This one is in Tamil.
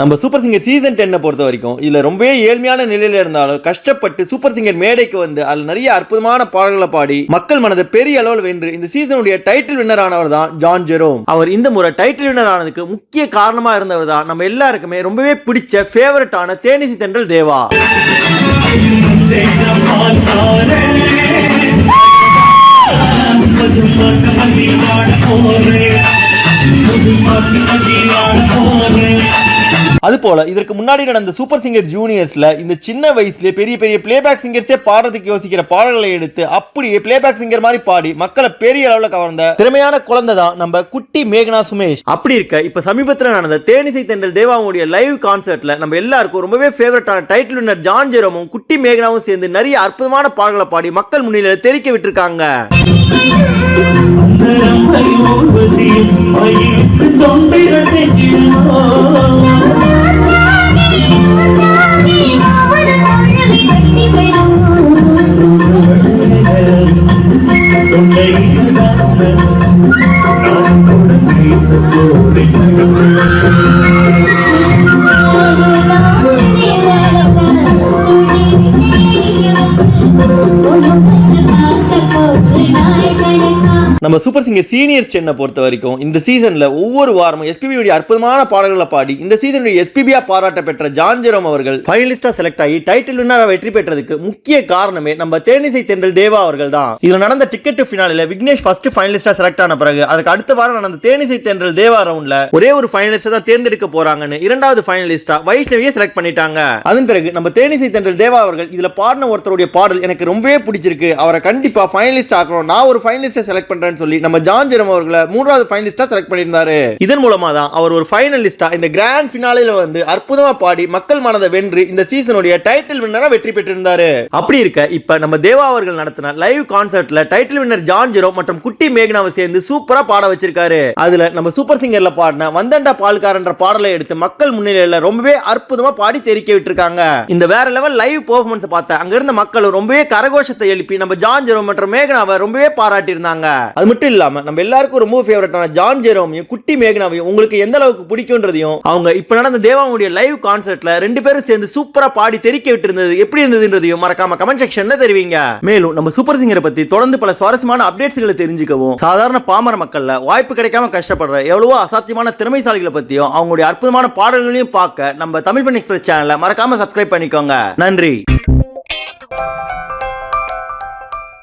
நம்ம சூப்பர் சிங்கர் சீசன் டென்னை பொறுத்த வரைக்கும் இதில் ரொம்பவே ஏழ்மையான நிலையில் இருந்தாலும் கஷ்டப்பட்டு சூப்பர் சிங்கர் மேடைக்கு வந்து அதில் நிறைய அற்புதமான பாடல்களை பாடி மக்கள் மனதை பெரிய அளவில் வென்று இந்த சீசனுடைய டைட்டில் வின்னர் ஆனவர் தான் ஜான் ஜெரோம். அவர் இந்த முறை டைட்டில் வின்னர் ஆனதுக்கு முக்கிய காரணமாக இருந்தவர் தான் நம்ம எல்லாருக்குமே ரொம்பவே பிடிச்ச ஃபேவரட்டான தேனிசி தென்றல் தேவா. அது போல இதற்கு முன்னாடி நடந்த சூப்பர் சிங்கர் ஜூனியர்ஸ்ல இந்த சின்ன வயசுல பெரிய பெரிய பிளேபேக் சிங்கர்ஸே பாடுறதுக்கு யோசிக்கிற பாடல்களை எடுத்து அப்படியே பிளேபேக் சிங்கர் மாதிரி பாடி மக்களை பெரிய அளவுல கவர்ந்த திறமையான குழந்தை தான் நம்ம குட்டி மேகனா சுமேஷ். அப்படி இருக்க இப்ப சமீபத்தில் நடந்த தேனிசை தென்றல் தேவாவுடைய லைவ் கான்சர்ட்ல நம்ம எல்லாருக்கும் ரொம்பவே ஃபேவரட்டான டைட்டில் வின்னர் ஜான் ஜெரோமும் குட்டி மேகனாவும் சேர்ந்து நிறைய அற்புதமான பாடல்களை பாடி மக்கள் முன்னிலையில தெரிக்க விட்டுருக்காங்க. நான் பேச போறேன் நம்ம சூப்பர் சிங்கர் சீனியர் சென்னை பொறுத்த வரைக்கும் இந்த சீசனில் ஒவ்வொரு வாரமும் எஸ்பிபியுடைய அற்புதமான பாடல்களை பாடி இந்த சீசனுடைய எஸ்பிபியா பாராட்ட பெற்ற ஜான்ஜெரோம் அவர்கள் ஃபைனலிஸ்டாக செலக்ட் ஆகி டைட்டில் வின்னராக வெற்றி பெற்றதுக்கு முக்கிய காரணமே நம்ம தேனிசை தென்றல் தேவா அவர்கள் தான். இதில் நடந்த டிக்கெட் ஃபினாலில் விக்னேஷ் ஃபர்ஸ்ட் ஃபைனலிஸ்டாக செலக்ட் ஆன பிறகு அதுக்கு அடுத்த வாரம் நடந்த தேனிசை தென்றல் தேவா ரவுண்ட்ல ஒரே ஒரு ஃபைனலிஸ்டாக தான் தேர்ந்தெடுக்க போறாங்கன்னு இரண்டாவது ஃபைனலிஸ்டா வைஷ்ணவியை செலக்ட் பண்ணிட்டாங்க. அதன் பிறகு நம்ம தேனிசை தென்றல் தேவா அவர்கள் இதில் பாடின ஒருத்தருடைய பாடல் எனக்கு ரொம்பவே பிடிச்சிருக்கு. அவரை கண்டிப்பா ஃபைனலிஸ்ட் ஆக்கணும். நான் ஒரு ஃபைனலிஸ்டை செலக்ட் சொல்லி நம்ம ஜான் ஜெரம் அவர்களை மூன்றாவது ஃபைனலிஸ்டா செலக்ட் பண்ணியிருந்தாரு. இதன் மூலமா தான் அவர் ஒரு ஃபைனலிஸ்டா இந்த கிராண்ட் ஃபினாலில வந்து அற்புதமா பாடி மக்கள் மனதை வென்று இந்த சீசனுடைய டைட்டில் வின்னரா வெற்றி பெற்றிருந்தாரு. அப்படி இருக்க இப்ப நம்ம தேவா அவர்கள் நடத்தின லைவ் கான்சர்ட்ல டைட்டில் வின்னர் ஜான் ஜெரோ மற்றும் குட்டி மேகனாவை சேர்ந்து சூப்பரா பாட வச்சிருக்காரு. அதுல நம்ம சூப்பர் சிங்கர்ல பாடின வந்தண்டா பால்காரன்ற பாடலை எடுத்து மக்கள் முன்னிலையில ரொம்பவே அற்புதமா பாடி தெரிக்க விட்டுருக்காங்க. இந்த வேற லெவல் லைவ் பெர்ஃபார்மன்ஸ் பார்த்த அங்க இருந்த மக்களும் ரொம்பவே கரகோஷத்தை எழுப்பி நம்ம ஜான் ஜெரோ மற்றும் மேகனாவை ரொம்பவே பாராட்டி இருந்தாங்க அது மட்டும் இல்லாம நம்ம எல்லாருக்கும் ரொம்ப ஃபேவரட்டான ஜான் ஜெரோமையும் குட்டி மேகனாவையும் உங்களுக்கு எந்த அளவுக்கு பிடிக்கும்ன்றதையும் அவங்க இப்ப நடந்த தேவாவுடைய லைவ் கான்சர்ட்ல ரெண்டு பேரும் சேர்ந்து சூப்பரா பாடி தெரிக்க விட்டு இருந்தது எப்படி இருந்ததுன்றதையும் மறக்காம கமெண்ட் செக்ஷன்ல தெரிவிங்க. மேலும் நம்ம சூப்பர் சிங்கரை பத்தி தொடர்ந்து பல சுவாரஸ்யமான அப்டேட்ஸ்களை தெரிஞ்சுக்கவும் சாதாரண பாமர மக்கள்ல வாய்ப்பு கிடைக்காம கஷ்டப்படுற எவ்வளவோ அசாத்தியமான திறமைசாலிகளை பத்தியும் அவங்களுடைய அற்புதமான பாடல்களையும் பார்க்க நம்ம தமிழ் ஃபன் எக்ஸ்பிரஸ் சேனலை மறக்காம சப்ஸ்கிரைப் பண்ணிக்கோங்க. நன்றி.